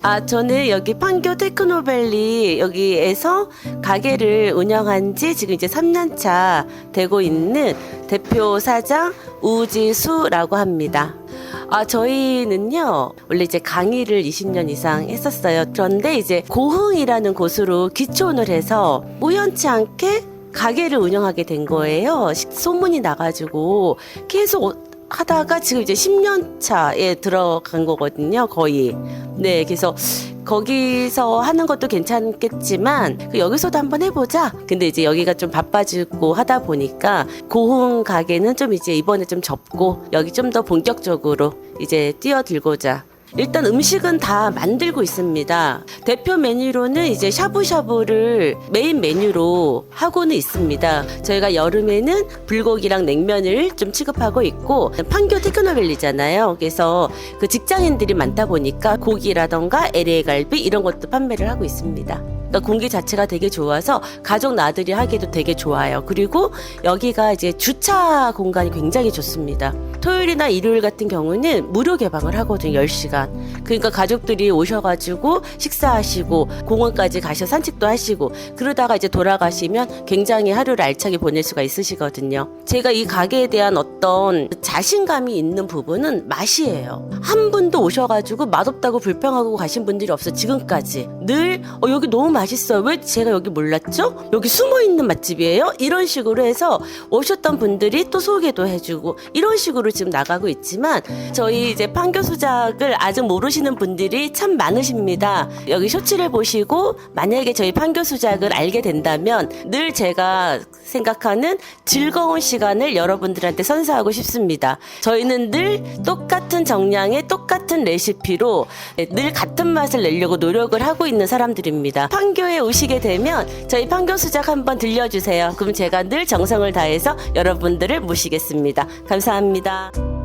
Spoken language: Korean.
아, 저는 여기 판교 테크노밸리 여기에서 가게를 운영한 지 지금 이제 3년 차 되고 있는 대표 사장 우지수라고 합니다. 아, 저희는요, 원래 이제 강의를 20년 이상 했었어요. 그런데 이제 고흥이라는 곳으로 귀촌을 해서 우연치 않게 가게를 운영하게 된 거예요. 식- 소문이 나가지고 계속 하다가 지금 이제 10년 차에 들어간 거거든요, 거의. 네, 그래서 거기서 하는 것도 괜찮겠지만 그 여기서도 한번 해보자. 근데 이제 여기가 좀 바빠지고 하다 보니까 고흥 가게는 좀 이제 이번에 좀 접고 여기 좀 더 본격적으로 이제 뛰어들고자. 일단 음식은 다 만들고 있습니다. 대표 메뉴로는 이제 샤브샤브를 메인 메뉴로 하고는 있습니다. 저희가 여름에는 불고기랑 냉면을 좀 취급하고 있고 판교 테크노밸리잖아요. 그래서 그 직장인들이 많다 보니까 고기라던가 LA 갈비 이런 것도 판매를 하고 있습니다. 그러니까 공기 자체가 되게 좋아서 가족 나들이 하기도 되게 좋아요. 그리고 여기가 이제 주차 공간이 굉장히 좋습니다. 토요일이나 일요일 같은 경우는 무료 개방을 하거든요. 10시간. 그러니까 가족들이 오셔가지고 식사하시고 공원까지 가셔 산책도 하시고 그러다가 이제 돌아가시면 굉장히 하루를 알차게 보낼 수가 있으시거든요. 제가 이 가게에 대한 어떤 자신감이 있는 부분은 맛이에요. 한 분도 오셔가지고 맛없다고 불평하고 가신 분들이 없어 지금까지 늘 어, 여기 너무 맛있어요. 왜 제가 여기 몰랐죠? 여기 숨어 있는 맛집이에요. 이런 식으로 해서 오셨던 분들이 또 소개도 해주고 이런 식으로 지금 나가고 있지만 저희 이제 판교 수작을 아직 모르시는 분들이 참 많으십니다. 여기 쇼츠를 보시고 만약에 저희 판교 수작을 알게 된다면 늘 제가 생각하는 즐거운 시간을 여러분들한테 선사하고 싶습니다. 저희는 늘 똑같은 정량의 똑같은 레시피로 늘 같은 맛을 내려고 노력을 하고 있는 사람들입니다. 판교에 오시게 되면 저희 판교 수작 한번 들려주세요. 그럼 제가 늘 정성을 다해서 여러분들을 모시겠습니다. 감사합니다.